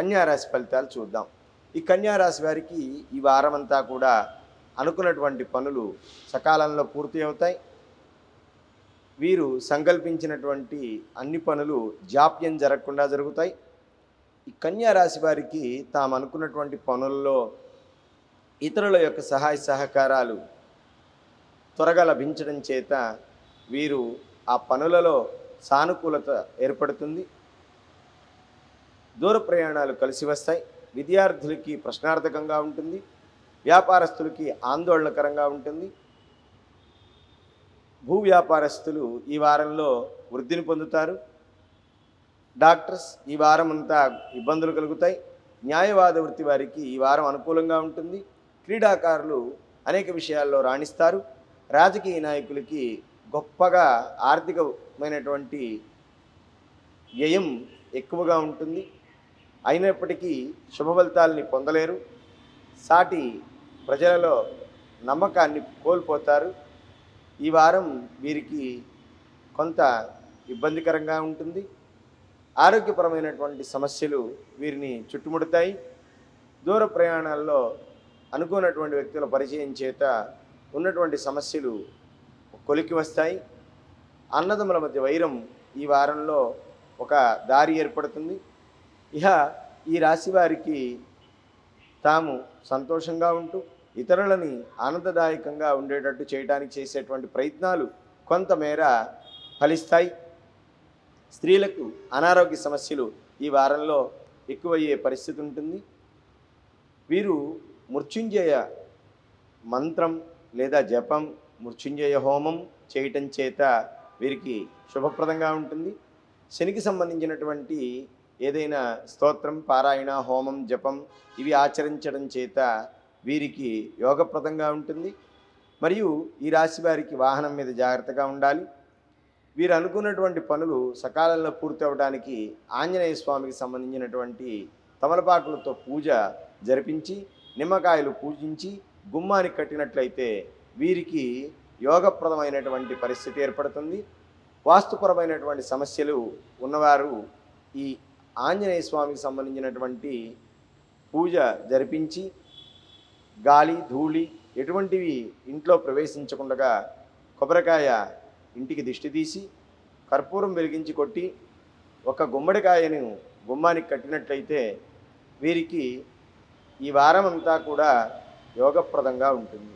కన్యారాశి ఫలితాలు చూద్దాం. ఈ కన్యారాశి వారికి ఈ వారం అంతా కూడా అనుకున్నటువంటి పనులు సకాలంలో పూర్తి అవుతాయి. వీరు సంకల్పించినటువంటి అన్ని పనులు జాప్యం జరగకుండా జరుగుతాయి. ఈ కన్యారాశి వారికి తాము అనుకున్నటువంటి పనుల్లో ఇతరుల యొక్క సహాయ సహకారాలు త్వరగా లభించడం చేత వీరు ఆ పనులలో సానుకూలత ఏర్పడుతుంది. దూర ప్రయాణాలు కలిసి వస్తాయి. విద్యార్థులకి ప్రశ్నార్థకంగా ఉంటుంది. వ్యాపారస్తులకి ఆందోళనకరంగా ఉంటుంది. భూ వ్యాపారస్తులు ఈ వారంలో వృద్ధిని పొందుతారు. డాక్టర్స్ ఈ వారం అంతా ఇబ్బందులు కలుగుతాయి. న్యాయవాద వృత్తి వారికి ఈ వారం అనుకూలంగా ఉంటుంది. క్రీడాకారులు అనేక విషయాల్లో రాణిస్తారు. రాజకీయ నాయకులకి గొప్పగా ఆర్థికమైనటువంటి వ్యయం ఎక్కువగా ఉంటుంది. అయినప్పటికీ శుభ ఫలితాలని పొందలేరు. సాటి ప్రజలలో నమ్మకాన్ని కోల్పోతారు. ఈ వారం వీరికి కొంత ఇబ్బందికరంగా ఉంటుంది. ఆరోగ్యపరమైనటువంటి సమస్యలు వీరిని చుట్టుముడతాయి. దూర ప్రయాణాల్లో అనుకున్నటువంటి వ్యక్తుల పరిచయం చేత ఉన్నటువంటి సమస్యలు కొలికి వస్తాయి. అన్నదమ్ముల మధ్య వైరం ఈ వారంలో ఒక దారి ఏర్పడుతుంది. ఇహ ఈ రాశి వారికి తాము సంతోషంగా ఉంటూ ఇతరులని ఆనందదాయకంగా ఉండేటట్టు చేయడానికి చేసేటువంటి ప్రయత్నాలు కొంతమేర ఫలిస్తాయి. స్త్రీలకు అనారోగ్య సమస్యలు ఈ వారంలో ఎక్కువయ్యే పరిస్థితి ఉంటుంది. వీరు మృత్యుంజయ మంత్రం లేదా జపం మృత్యుంజయ హోమం చేయటం చేత వీరికి శుభప్రదంగా ఉంటుంది. శనికి సంబంధించినటువంటి ఏదైనా స్తోత్రం పారాయణ హోమం జపం ఇవి ఆచరించడం చేత వీరికి యోగప్రదంగా ఉంటుంది. మరియు ఈ రాశి వారికి వాహనం మీద జాగ్రత్తగా ఉండాలి. వీరు అనుకున్నటువంటి పనులు సకాలంలో పూర్తి అవ్వడానికి ఆంజనేయ స్వామికి సంబంధించినటువంటి తమలపాకులతో పూజ జరిపించి నిమ్మకాయలు పూజించి గుమ్మానికి కట్టినట్లయితే వీరికి యోగప్రదమైనటువంటి పరిస్థితి ఏర్పడుతుంది. వాస్తుపరమైనటువంటి సమస్యలు ఉన్నవారు ఈ ఆంజనేయ స్వామికి సంబంధించినటువంటి పూజ జరిపించి గాలి ధూళి ఎటువంటివి ఇంట్లో ప్రవేశించకుండా కొబ్బరికాయ ఇంటికి దిష్టి తీసి కర్పూరం వెలిగించి కొట్టి ఒక గుమ్మడికాయను గుమ్మానికి కట్టినట్లయితే వీరికి ఈ వారం అంతా కూడా యోగప్రదంగా ఉంటుంది.